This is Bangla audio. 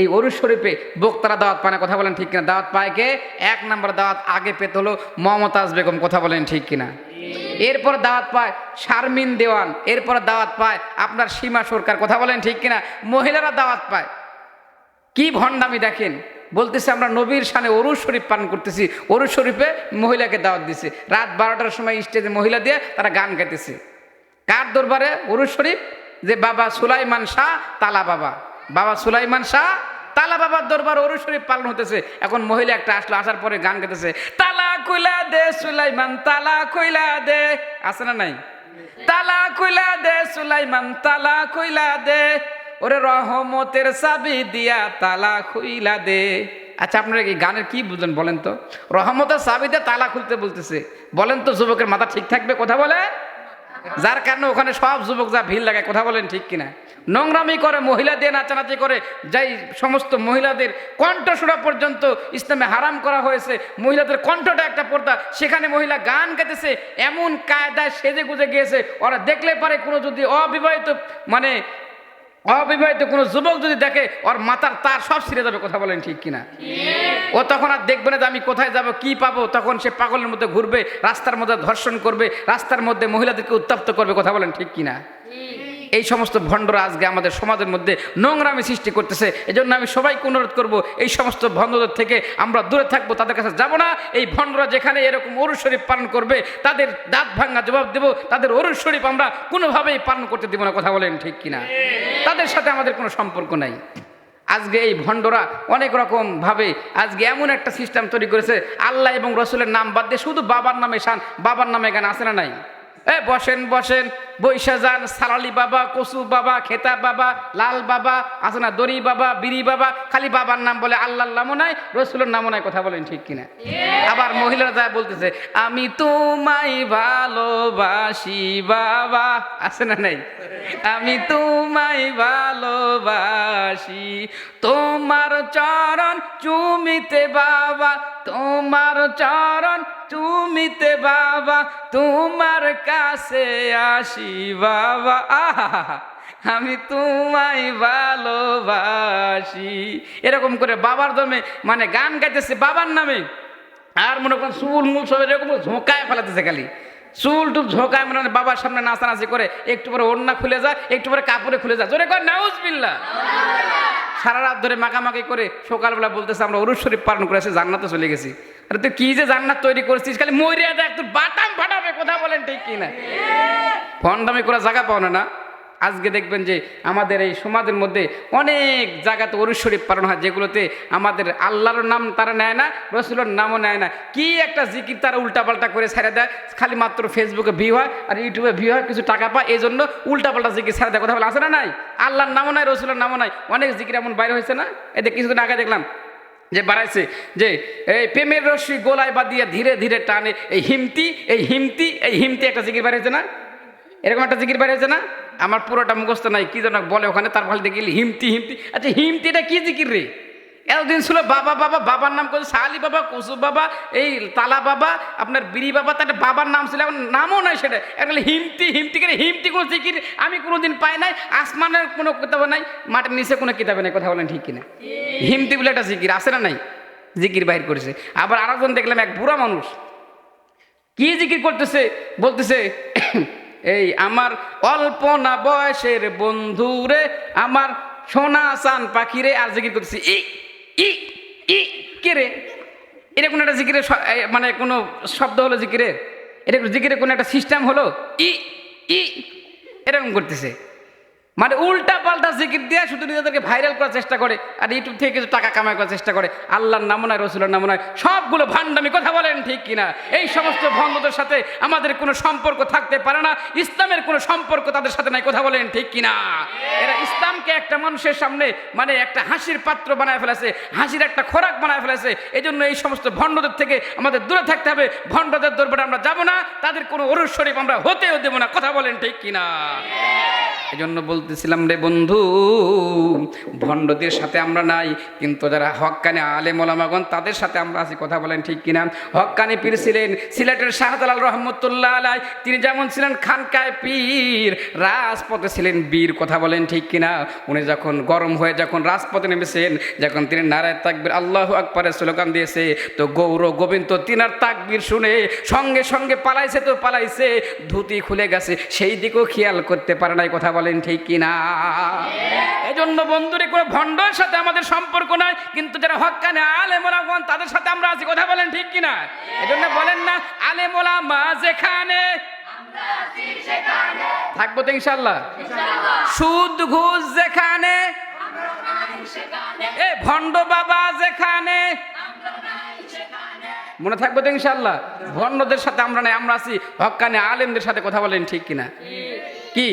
এই অরুষ শরীফে বক্তারা দাওয়াত পায় না, কথা বলেন ঠিক কিনা? দাওয়াত পায় কে? এক নম্বর দাওয়াত আগে পেতে হলো মমতাজ বেগম, কথা বলেন ঠিক কিনা? এরপর দাওয়াত পায় শারমিন দেওয়ান, এরপর দাওয়াত পায় আপনার সীমা সরকার, কথা বলেন ঠিক কিনা? মহিলারা দাওয়াত পায়। কি ভণ্ডামি দেখেন? বলতেছে, আমরা নবীর সানে অরুষ শরীফ পান করতেছি অরুষ শরীফে মহিলাকে দাওয়াত দিছে। রাত বারোটার সময় স্টেজে মহিলা দিয়ে তারা গান গাইতেছে। কার দরবারে? অরুষ শরীফ? যে বাবা সুলাইমান শাহ, তালা বাবা। বাবা সুলাইমান শাহ, তালা বাবার দরবার অরুষ শরীফ পালন হতেছে এখন মহিলা একটা আসলো, আসার পরে গান গেতেছে তালা কইলা দে সুলাইমান, তালা কইলা দে। আছে না নাই? তালা কইলা দে সুলাইমান, তালা কইলা দে। ওরে রহমতের চাবি দিয়া তালা খুইলা দে। আচ্ছা আপনারা এই গানের কি বুঝলেন বলেন তো? রহমতের চাবিতে তালা খুলতে বলতেছে। বলেন তো, যুবকের মাথা ঠিক থাকবে? কথা বলে যার কারণে ওখানে সব যুবক যা ভিড় লাগে, কথা বলেন ঠিক কিনা? নোংরামি করে, মহিলা দিয়ে নাচানাচি করে, যাই সমস্ত মহিলাদের কণ্ঠ শোনা পর্যন্ত ইসলামে হারাম করা হয়েছে, মহিলাদের কণ্ঠটা একটা পর্দা, সেখানে মহিলা গান গাইতেছে, এমন কায়দায় সেজে গুজে গিয়েছে, ওরা দেখলে পারে কোনো যদি অবিবাহিত মানে অবিবাহিত কোনো যুবক যদি দেখে ওর মাথার তার সব ছিঁড়ে যাবে, কথা বলেন ঠিক কিনা? ও তখন আর দেখবে না যে আমি কোথায় যাব, কি পাবো? তখন সে পাগলের মধ্যে ঘুরবে, রাস্তার মধ্যে ধর্ষণ করবে, রাস্তার মধ্যে মহিলাদেরকে উত্তপ্ত করবে, কথা বলেন ঠিক কিনা? এই সমস্ত ভণ্ডরা আজকে আমাদের সমাজের মধ্যে নোংরামি সৃষ্টি করতেছে, এজন্য আমি সবাইকে অনুরোধ করব, এই সমস্ত ভণ্ডদের থেকে আমরা দূরে থাকব, তাদের কাছে যাব না। এই ভণ্ডরা যেখানে এরকম অরুষ শরীফ পালন করবে, তাদের দাঁত ভাঙা জবাব দেব, তাদের অরুষ শরীফ আমরা কোনোভাবেই পালন করতে দেবো না, কথা বলেন ঠিক কিনা? তাদের সাথে আমাদের কোনো সম্পর্ক নাই। আজকে এই ভণ্ডরা অনেক রকম ভাবে আজকে এমন একটা সিস্টেম তৈরি করেছে, আল্লাহ এবং রসুলের নাম বাদ দিয়ে শুধু বাবার নামে শান, বাবার নামে গান আছে না নাই? এ বসেন বসেন। বৈশা যান সালালি বাবা কসু বাবা খেতা বাবা লাল বাবা আছে না দড়ি বাবা বিড়ি বাবা খালি বাবার নাম বলে আল্লাহর নামও নাই রসুলের নামও নাই কথা বলেন ঠিক কিনা? আবার মহিলারা যা বলতেছে আমি তোমায় ভালোবাসি বাবা। আছে না নাই? আমি তোমায় ভালোবাসি। তোমার চরণ চুমিতে বাবা তোমার চরণ চুমিতে বাবা, তোমার কাছে আসি বাবা। আহা আমি তোমায় ভালোবাসি। এরকম করে বাবার দমে মানে গান গাইতেছে বাবার নামে। আর মনে করেন চুল মুল সব এরকম ঝোঁকায় ফেলাতেছে খালি। চুল টুপ ঝোঁকায় মানে বাবার সামনে নাচানাচি করে, একটু পরে ওড়না খুলে যায়, একটু পরে কাপড়ে খুলে যায়। জোরে কর নাউজ সারা রাত ধরে মাখামাখি করে সকালবেলা বলতেছে, আমরা অরুষ শরীফ পালন করেছি জান্নাতে চলে গেছি। আরে তুই কি যে জান্নাত তৈরি খালি মরিয়া দেখ বাটাম ফাটাবে কথা বলেন ঠিক কি না জায়গা পাও না আজকে দেখবেন যে আমাদের এই সমাজের মধ্যে অনেক জায়গাতে অরুষ শরীফ পালন হয়, যেগুলোতে আমাদের আল্লাহর নাম তারা নেয় না, রসুলের নামও নেয় না। কি একটা জিকির তারা উল্টাপাল্টা করে ছেড়ে দেয়, খালি মাত্র ফেসবুকে ভিউ হয় আর ইউটিউবে ভিউ হয়, কিছু টাকা পায় এই জন্য উল্টাপাল্টা জিকির ছেড়ে দেয়, কথা বলে আসে না নাই? আল্লাহর নামও নাই, রসুলের নামও নাই। অনেক জিকির এমন বাইরে হয়েছে না? এদের কিছুদিন আগে দেখলাম যে বাড়াইছে যে এই প্রেমের রশ্মি গোলায় বা দিয়ে ধীরে ধীরে টানে। এই হিমতি এই হিমতি এই হিমতি একটা জিকির বাড়িয়েছে না? এরকম একটা জিকির বাড়িয়েছে না? আমার পুরোটা মুখস্থ নাই, কি যেন বলে ওখানে, তার ভালো দেখি হিমতি হিমতি। আচ্ছা হিমতিটা কি জিকির রে? এতদিন ছিল বাবা বাবা, বাবার নাম করছে সালি বাবা কুসু বাবা, এই তালা বাবা, আপনার বিড়ি বাবা, তার বাবার নাম ছিল, এখন নামও নাই সেটা। একটা হিমতি হিমতি করে, হিমতি কোনো জিকির আমি কোনোদিন পাই নাই, আসমানের কোনো কিতাবে নাই, মাটির নিচে কোনো কিতাবে নাই, কথা বলেন ঠিক কিনা? হিমতি বলে একটা জিকির, আছে না নাই? জিকির বাহির করেছে। আবার আরেকজন দেখলাম, এক বুড়া মানুষ। কি জিকির করতেছে? বলতেছে, এই আমার অল্প না বয়সের বন্ধুরে, আমার সোনা চান পাখিরে আর জিকির করতেছে। ই ই ই কে রে? এটা কোনো একটা এ, মানে কোনো শব্দ হলো জিকিরের? এটা জিকিরের কোনো একটা সিস্টেম হলো? ই ই এরকম করতেছে। মানে উল্টা পাল্টা জিকির দিয়ে শুধু নিজেদেরকে ভাইরাল করার চেষ্টা করে, আর ইউটিউব থেকে কিছু টাকা কামাই করার চেষ্টা করে, আল্লাহর নাম নয়, রসুলের নাম নয়, সবগুলো ভান্ডামি কথা বলেন ঠিক কিনা? এই সমস্ত ভঙ্গদের সাথে আমাদের কোনো সম্পর্ক থাকতে পারে না, ইসলামের কোনো সম্পর্ক তাদের সাথে নাই, কথা বলেন ঠিক কিনা? এরা ইসলামকে একটা মানুষের সামনে মানে একটা হাসির পাত্র বানায় ফেলেছে, হাসির একটা খোরাক বানায় ফেলেছে এই জন্য এই সমস্ত ভণ্ডদের থেকে আমাদের দূরে থাকতে হবে, ভণ্ডদের দরবারে আমরা যাব না, তাদের কোনো শরীফ আমরা হতেও দেবো না, কথা বলেন ঠিক কিনা? এজন্য বলতেছিলাম, রে বন্ধু, ভণ্ডদের সাথে আমরা নাই, কিন্তু যারা হক্কানি আলেম ওলামাগণ, তাদের সাথে আমরা আছি। কথা বলেন ঠিক কিনা? হক্কানি পীর ছিলেন সিলেটের শাহজালাল রহমতুল্লাহ আলাই। তিনি যেমন ছিলেন খানকায় পীর, রাজপথে ছিলেন বীর। কথা বলেন ঠিক কিনা? উনি যখন গরম হয়ে যখন রাজপথে নেমেছেন, যখন তিনি নারায় তাকবির, আল্লাহ আকবরের স্লোগান দিয়েছে, তো গৌর গোবিন্দ তিনার তাকবির শুনে সঙ্গে সঙ্গে পালাইছে তো পালাইছে, ধুতি খুলে গেছে, সেই দিকেও খেয়াল করতে পারে নাই। কথা বলেন ঠিক কিনা? এই জন্য বন্ধুরে কোনো ভণ্ডর সাথে আমাদের সম্পর্ক নাই কিন্তু যারা হকানে আলে মোলাগন তাদের সাথে আমরা আছি কথা বলেন ঠিক কিনা? এই জন্য বলেন না আলে মোলা মা যেখানে থাকব তো ইনশাল্লাহ সুদ ঘুষ যেখানে এ ভণ্ড বাবা যেখানে মনে থাকব তো ইনশাল্লাহ ভণ্ডদের সাথে আমরা নাই আমরা আছি হকানে আলেমদের সাথে কথা বলেন ঠিক কিনা? কি?